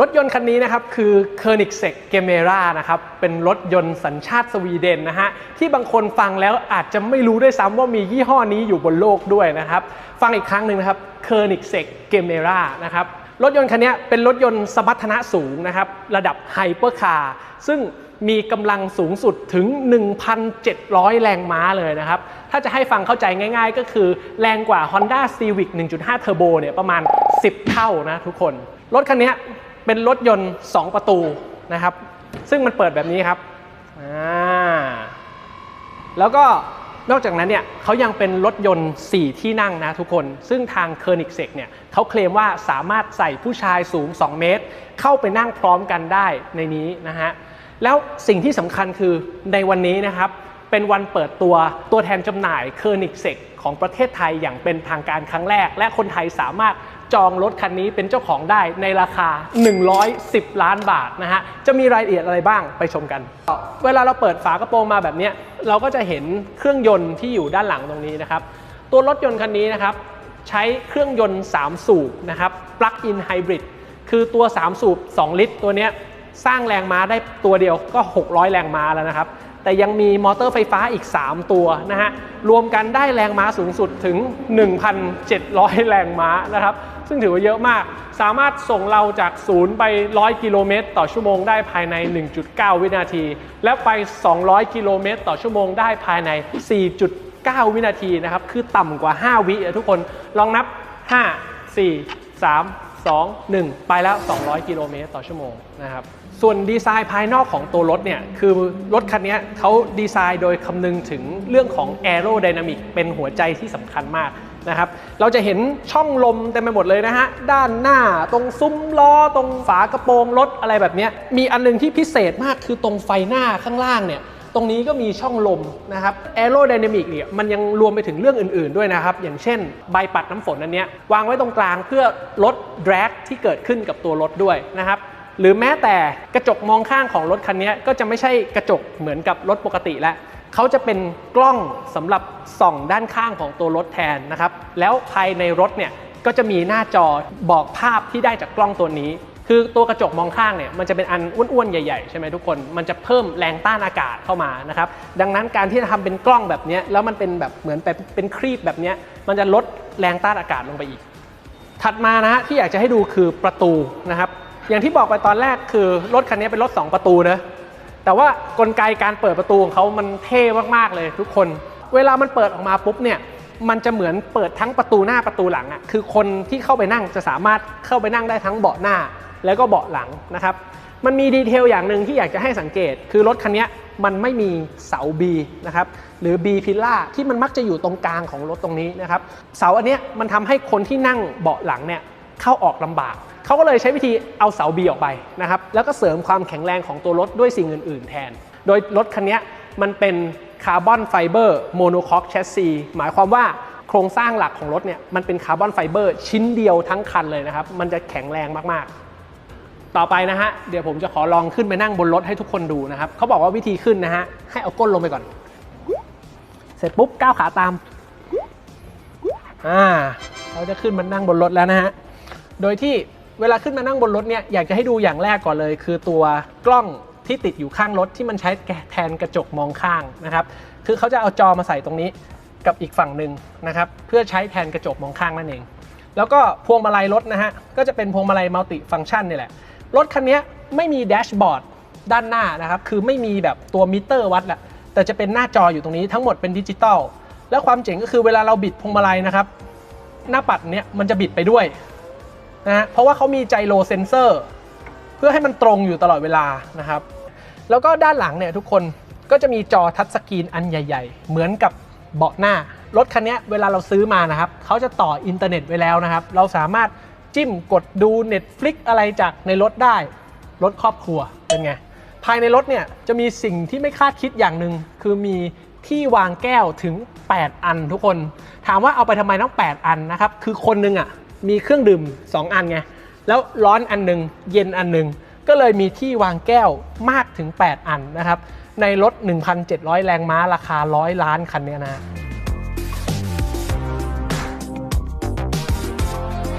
รถยนต์คันนี้นะครับคือ k ö n i g s e g g e m e r a นะครับเป็นรถยนต์สัญชาติสวีเดนนะฮะที่บางคนฟังแล้วอาจจะไม่รู้ด้วยซ้ำว่ามียี่ห้อนี้อยู่บนโลกด้วยนะครับฟังอีกครั้งหนึ่งนะครับ k ö n i g s e g g e m e r a นะครับรถยนต์คันนี้เป็นรถยนต์สมรรถนะสูงนะครับระดับไฮเปอร์คาร์ซึ่งมีกำลังสูงสุดถึง 1,700 แรงม้าเลยนะครับ ถ้าจะให้ฟังเข้าใจง่ายๆ ก็คือแรงกว่า Honda Civic 1.5 Turbo เนี่ยประมาณ 10 เท่านะทุกคน รถคันนี้ เป็นรถยนต์ 2 ประตูนะครับ ซึ่งมันเปิดแบบนี้ครับอ่าแล้วก็นอกจากนั้นเนี่ยเขายังเป็นรถยนต์ 4 ที่นั่งนะทุกคน ซึ่งทาง k ö n i g s e g เซกเนี่ยเขาเคลมว่าสามารถใส่ผู้ชายสูง 2 เมตร เข้าไปนั่งพร้อมกันได้ในนี้นะฮะแล้วสิ่งที่สำคัญคือในวันนี้นะครับ เป็นวันเปิดตัวตัวแทนจำหน่าย k ö n i g s e g ของประเทศไทยอย่างเป็นทางการครั้งแรก และคนไทยสามารถจองรถคันนี้เป็นเจ้าของได้ในราคา 110 ล้านบาทนะฮะ จะมีรายละเอียดอะไรบ้างไปชมกัน เวลาเราเปิดฝากระโปรงมาแบบเนี้ยเราก็จะเห็นเครื่องยนต์ที่อยู่ด้านหลังตรงนี้นะครับ ตัวรถยนต์คันนี้นะครับ ใช้เครื่องยนต์ 3 สูบนะครับ plug-in hybrid คือตัว 3 สูบ 2 ลิตร ตัวนี้สร้างแรงม้าได้ตัวเดียวก็ 600 แรงม้าแล้วนะครับ แต่ยังมีมอเตอร์ไฟฟ้าอีก 3 ตัวนะฮะ รวมกันได้แรงม้าสูงสุดถึง 1,700 แรงม้านะครับ ซึ่งถือว่าเยอะมาก สามารถส่งเราจากศูนย์ไป 100 กิโลเมตร ต่อชั่วโมงได้ภายใน 1.9 วินาที และไป 200 กิโลเมตร ต่อชั่วโมงได้ภายใน 4.9 วินาทีนะครับ คือต่ำกว่า 5 วิทุกคน ลองนับ 5 4 3 2 1 ไปแล้ว 200 กิโลเมตรต่อชั่วโมงนะครับส่วนดีไซน์ภายนอกของตัวรถเนี่ยคือรถคันนี้เขาดีไซน์โดยคำนึงถึงเรื่องของ Aerodynamic เป็นหัวใจที่สำคัญมากนะครับเราจะเห็นช่องลมเต็มไปหมดเลยนะฮะ ด้านหน้าตรงซุ้มล้อ ตรงฝากระโปรงรถอะไรแบบนี้มีอันหนึงที่พิเศษมากคือตรงไฟหน้าข้างล่างเนี่ย รงนี้ก็มีช่องลมนะครับ Aerodynamic เนี่ยมันยังรวมไปถึงเรื่องอื่น ๆด้วยนะครับ อย่างเช่น ใบปัดน้ำฝนอันเนี้ยวางไว้ตรงกลางเพื่อลด drag ที่เกิดขึ้นกับตัวรถด้วยนะครับหรือแม้แต่กระจกมองข้างของรถคันนี้ก็จะไม่ใช่กระจกเหมือนกับรถปกติแล้วเขาจะเป็นกล้องสำหรับส่องด้านข้างของตัวรถแทนนะครับแล้วภายในรถเนี่ยก็จะมีหน้าจอบอกภาพที่ได้จากกล้องตัวนี้ คือตัวกระจกมองข้างเนี่ยมันจะเป็นอันอ้วนๆใหญ่ๆใช่ไหมทุกคนมันจะเพิ่มแรงต้านอากาศเข้ามานะครับดังนั้นการที่จะทำเป็นกล้องแบบนี้แล้วมันเป็นแบบเหมือนเป็นเป็นครีบแบบนี้มันจะลดแรงต้านอากาศลงไปอีก ถัดมานะฮะที่อยากจะให้ดูคือประตูนะครับอย่างที่บอกไปตอนแรกคือรถคันนี้เป็นรถ 2 ประตูนะแต่ว่ากลไกการเปิดประตูของเขามันเท่มากๆเลยทุกคน เวลามันเปิดออกมาปุ๊บเนี่ยมันจะเหมือนเปิดทั้งประตูหน้าประตูหลังอะ่ะคือคนที่เข้าไปนั่งจะสามารถเข้าไปนั่งได้ทั้งเบาะหน้า แล้วก็เบาะหลังนะครับ มันมีดีเทลอย่างหนึ่งที่อยากจะให้สังเกต คือรถคันนี้มันไม่มีเสา B นะครับหรือ B พิล่าที่มันมักจะอยู่ตรงกลางของรถตรงนี้นะครับเสาอันนี้มันทำให้คนที่นั่งเบาะหลังเนี่ยเข้าออกลำบากเขาก็เลยใช้วิธีเอาเสา B ออกไปนะครับแล้วก็เสริมความแข็งแรงของตัวรถด้วยสิ่งอื่น ๆ แทน โดยรถคันนี้มันเป็นคาร์บอนไฟเบอร์โมโนคอกแชสซีหมายความว่าโครงสร้างหลักของรถเนี่ยมันเป็นคาร์บอนไฟเบอร์ชิ้นเดียวทั้งคันเลยนะครับ มันจะแข็งแรงมาก ๆ ต่อไปนะฮะ เดี๋ยวผมจะขอลองขึ้นไปนั่งบนรถให้ทุกคนดูนะครับเขาบอกว่าวิธีขึ้นนะฮะ ให้เอาก้นลงไปก่อน เสร็จปุ๊บก้าวขาตาม อ่า เราจะขึ้นมานั่งบนรถแล้วนะฮะ โดยที่เวลาขึ้นมานั่งบนรถเนี่ย อยากจะให้ดูอย่างแรกก่อนเลย คือตัวกล้องที่ติดอยู่ข้างรถที่มันใช้แทนกระจกมองข้างนะครับ คือเขาจะเอาจอมาใส่ตรงนี้กับอีกฝั่งหนึ่งนะครับ เพื่อใช้แทนกระจกมองข้างนั่นเอง แล้วก็พวงมาลัยรถนะฮะ ก็จะเป็นพวงมาลัยมัลติฟัง c t ชันนี่แหละ รถคันนี้ไม่มีแดชบอร์ดด้านหน้านะครับ คือไม่มีแบบตัวมิเตอร์วัดแหละแต่จะเป็นหน้าจออยู่ตรงนี้ทั้งหมดเป็นดิจิตอลแล้วความเจ๋งก็คือเวลาเราบิดพวงมาลัยนะครับ หน้าปัดเนี้ยมันจะบิดไปด้วยนะฮะเพราะว่าเขามีไจโรเซนเซอร์ เพื่อให้มันตรงอยู่ตลอดเวลานะครับ แล้วก็ด้านหลังเนี่ยทุกคนก็จะมีจอทัชสกรีนอันใหญ่ ๆ เหมือนกับเบาะหน้ารถคันนี้เวลาเราซื้อมานะครับเขาจะต่ออินเทอร์เน็ตไว้แล้วนะครับ เราสามารถ จิ้มกดดู Netflix อะไรจากในรถได้ รถครอบครัวเป็นไง ภายในรถเนี่ยจะมีสิ่งที่ไม่คาดคิดอย่างหนึ่งคือมีที่วางแก้วถึง 8 อันทุกคน ถามว่าเอาไปทำไมต้อง 8 อันนะครับ คือคนหนึงอะมีเครื่องดื่ม 2 อันไง แล้วร้อนอันหนึง เย็นอันหนึง ก็เลยมีที่วางแก้วมากถึง 8 อันนะครับ ในรถ 1,700 แรงม้าราคา 100 ล้านคันเนี้ยนะ